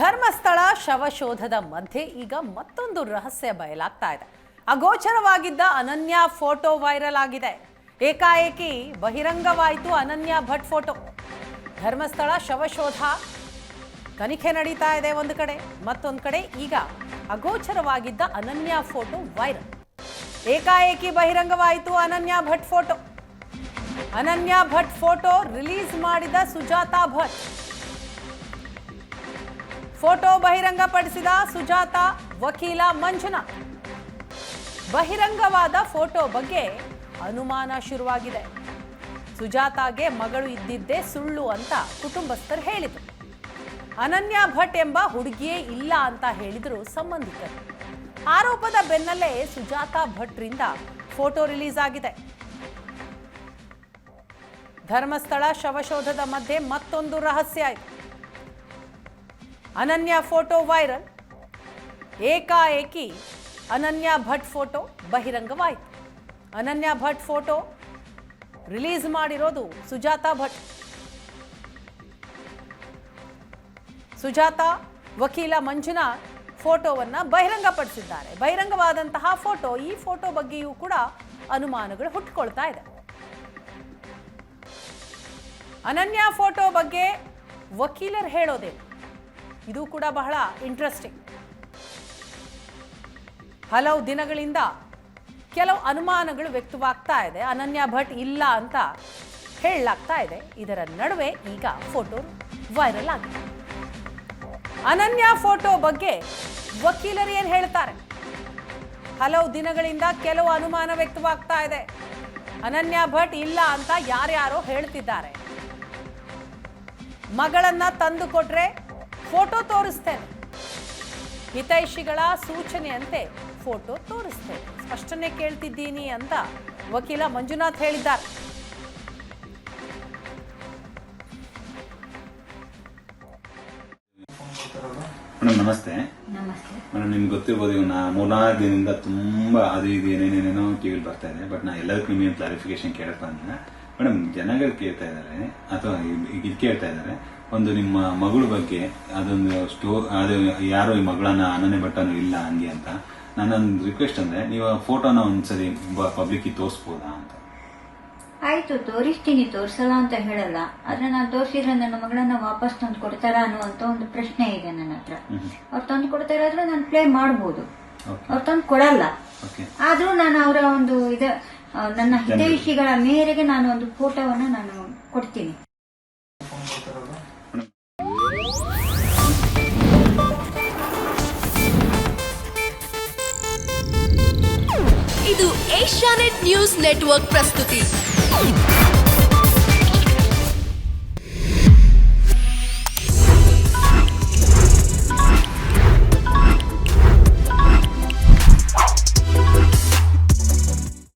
ಧರ್ಮಸ್ಥಳ ಶವಶೋಧದ ಮಧ್ಯೆ ಈಗ ಮತ್ತೊಂದು ರಹಸ್ಯ ಬಯಲಾಗ್ತಾ ಇದೆ. ಅಗೋಚರವಾಗಿದ್ದ ಅನನ್ಯ ಫೋಟೋ ವೈರಲ್ ಆಗಿದೆ. ಏಕಾಏಕಿ ಬಹಿರಂಗವಾಯಿತು ಅನನ್ಯ ಭಟ್ ಫೋಟೋ. ಧರ್ಮಸ್ಥಳ ಶವಶೋಧ ತನಿಖೆ ನಡೀತಾ ಇದೆ ಒಂದು ಕಡೆ. ಮತ್ತೊಂದು ಕಡೆ ಈಗ ಅಗೋಚರವಾಗಿದ್ದ ಅನನ್ಯ ಫೋಟೋ ವೈರಲ್. ಏಕಾಏಕಿ ಬಹಿರಂಗವಾಯಿತು Ananya Bhat photo. Ananya Bhat photo release ಮಾಡಿದ ಸುಜಾತಾ ಭಟ್. ಫೋಟೋ ಬಹಿರಂಗಪಡಿಸಿದ ಸುಜಾತ ವಕೀಲ ಮಂಜುನಾಥ್ ಬಹಿರಂಗವಾದ ಫೋಟೋ ಬಗ್ಗೆ ಅನುಮಾನ ಶುರುವಾಗಿದೆ. ಸುಜಾತಾಗೆ ಮಗಳು ಇದ್ದಿದ್ದೇ ಸುಳ್ಳು ಅಂತ ಕುಟುಂಬಸ್ಥರು ಹೇಳಿದರು. ಅನನ್ಯ ಭಟ್ ಎಂಬ ಹುಡುಗಿಯೇ ಇಲ್ಲ ಅಂತ ಹೇಳಿದರು ಸಂಬಂಧಿಕರು. ಆರೋಪದ ಬೆನ್ನಲ್ಲೇ ಸುಜಾತಾ ಭಟ್ರಿಂದ ಫೋಟೋ ರಿಲೀಸ್ ಆಗಿದೆ. ಧರ್ಮಸ್ಥಳ ಶವಶೋಧದ ಮಧ್ಯೆ ಮತ್ತೊಂದು ರಹಸ್ಯ ಆಯಿತು ಅನನ್ಯ ಫೋಟೋ ವೈರಲ್. ಏಕಾಏಕಿ ಅನನ್ಯ Bhat photo ಬಹಿರಂಗವಾಯಿತು. Ananya Bhat photo release ಮಾಡಿರೋದು ಸುಜಾತಾ ಭಟ್. ಸುಜಾತಾ ವಕೀಲ ಮಂಜುನಾಥ್ ಫೋಟೋವನ್ನು ಬಹಿರಂಗಪಡಿಸಿದ್ದಾರೆ. ಬಹಿರಂಗವಾದಂತಹ ಫೋಟೋ, ಈ ಫೋಟೋ ಬಗ್ಗೆಯೂ ಕೂಡ ಅನುಮಾನಗಳು ಹುಟ್ಟುಕೊಳ್ತಾ ಇದೆ. ಅನನ್ಯ ಫೋಟೋ ಬಗ್ಗೆ ವಕೀಲರು ಹೇಳೋದೇನು? ಇದು ಕೂಡ ಬಹಳ ಇಂಟ್ರೆಸ್ಟಿಂಗ್ ಹಲವು ದಿನಗಳಿಂದ ಕೆಲವು ಅನುಮಾನಗಳು ವ್ಯಕ್ತವಾಗ್ತಾ ಇದೆ. ಅನನ್ಯ ಭಟ್ ಇಲ್ಲ ಅಂತ ಹೇಳಲಾಗ್ತಾ ಇದೆ. ಇದರ ನಡುವೆ ಈಗ ಫೋಟೋ ವೈರಲ್ ಆಗಿದೆ. ಅನನ್ಯ ಫೋಟೋ ಬಗ್ಗೆ ವಕೀಲರು ಏನು ಹೇಳ್ತಾರೆ? ಹಲವು ದಿನಗಳಿಂದ ಕೆಲವು ಅನುಮಾನ ವ್ಯಕ್ತವಾಗ್ತಾ ಇದೆ. ಅನನ್ಯ ಭಟ್ ಇಲ್ಲ ಅಂತ ಯಾರ್ಯಾರೋ ಹೇಳ್ತಿದ್ದಾರೆ. ಮಗಳನ್ನ ತಂದು ಕೊಟ್ರೆ ಫೋಟೋ ತೋರಿಸ್ತೇನೆ. ಹಿತೈಷಿಗಳ ಸೂಚನೆಯಂತೆ ಫೋಟೋ ತೋರಿಸ್ತೇನೆ. ಸ್ಪಷ್ಟನೆ ಕೇಳ್ತಿದ್ದೀನಿ ಅಂತ ವಕೀಲ ಮಂಜುನಾಥ್ ಹೇಳಿದ್ದಾರೆ. ಮೇಡಮ್ ನಮಸ್ತೆ. ನಮಸ್ತೆ. ಮೇಡಮ್ ನಿಮ್ಗೆ ಗೊತ್ತಿರ್ಬೋದು ಇವಾಗ ನಾ ಮೂರ್ನಾಲ್ಕು ದಿನದಿಂದ ತುಂಬಾ ಅದು ಇದು ಏನೇನೇನೇನೋ ಟಿವಿಲಿ ಬರ್ತಾ ಇದೆ ಬಟ್ ನಾ ಎಲ್ಲದಕ್ಕೂ ನಿಮಗೆ ಕ್ಲಾರಿಫಿಕೇಶನ್ ಕೇಳಕ್ ಬಂದ ಮೇಡಮ್ ಜನಗಳು ಕೇಳ್ತಾ ಇದ್ದಾರೆ ಅಥವಾ ಇದು ಕೇಳ್ತಾ ಇದ್ದಾರೆ ಒಂದು ನಿಮ್ಮ ಮಗಳ ಬಗ್ಗೆ ಅದೊಂದು ಸ್ಟೋ ಅದು ಯಾರೋ ಈ ಮಗಳನ್ನ ಅನನೆ ಭಟ್ಟನು ಇಲ್ಲ ಹಂಗೆ ಅಂತ. ನನ್ನೊಂದು ರಿಕ್ವೆಸ್ಟ್ ಅಂದ್ರೆ ನೀವು ಫೋಟೋನ ಒಂದ್ಸರಿ ಪಬ್ಲಿಕ್ ತೋರಿಸ್ಬೋದಾ ಅಂತ. ಆಯ್ತು ತೋರಿಸ್ತೀನಿ ತೋರಿಸಲ್ಲ ಅಂತ ಹೇಳಲ್ಲ. ಆದ್ರೆ ನಾನು ತೋರಿಸಿದ್ರೆ ನನ್ನ ಮಗಳನ್ನ ವಾಪಸ್ ತಂದು ಕೊಡ್ತಾರ ಅನ್ನುವಂತ ಒಂದು ಪ್ರಶ್ನೆ ಇದೆ ನನ್ನ ಹತ್ರ. ಅವ್ರು ತಂದು ಕೊಡ್ತಾ ಇರೋದ್ರೆ ನಾನು ಪ್ಲೇ ಮಾಡ್ಬೋದು. ಅವ್ರು ತಂದು ಕೊಡಲ್ಲ. ಆದ್ರೂ ನಾನು ಅವರ ಒಂದು ಇದ ನನ್ನ ಹಿತೈಷಿಗಳ ಮೇರೆಗೆ ನಾನು ಒಂದು ಫೋಟೋವನ್ನ ನಾನು ಕೊಡ್ತೀನಿ. ಇದು ಏಷ್ಯಾನೆಟ್ ನ್ಯೂಸ್ ನೆಟ್ವರ್ಕ್ ಪ್ರಸ್ತುತಿ.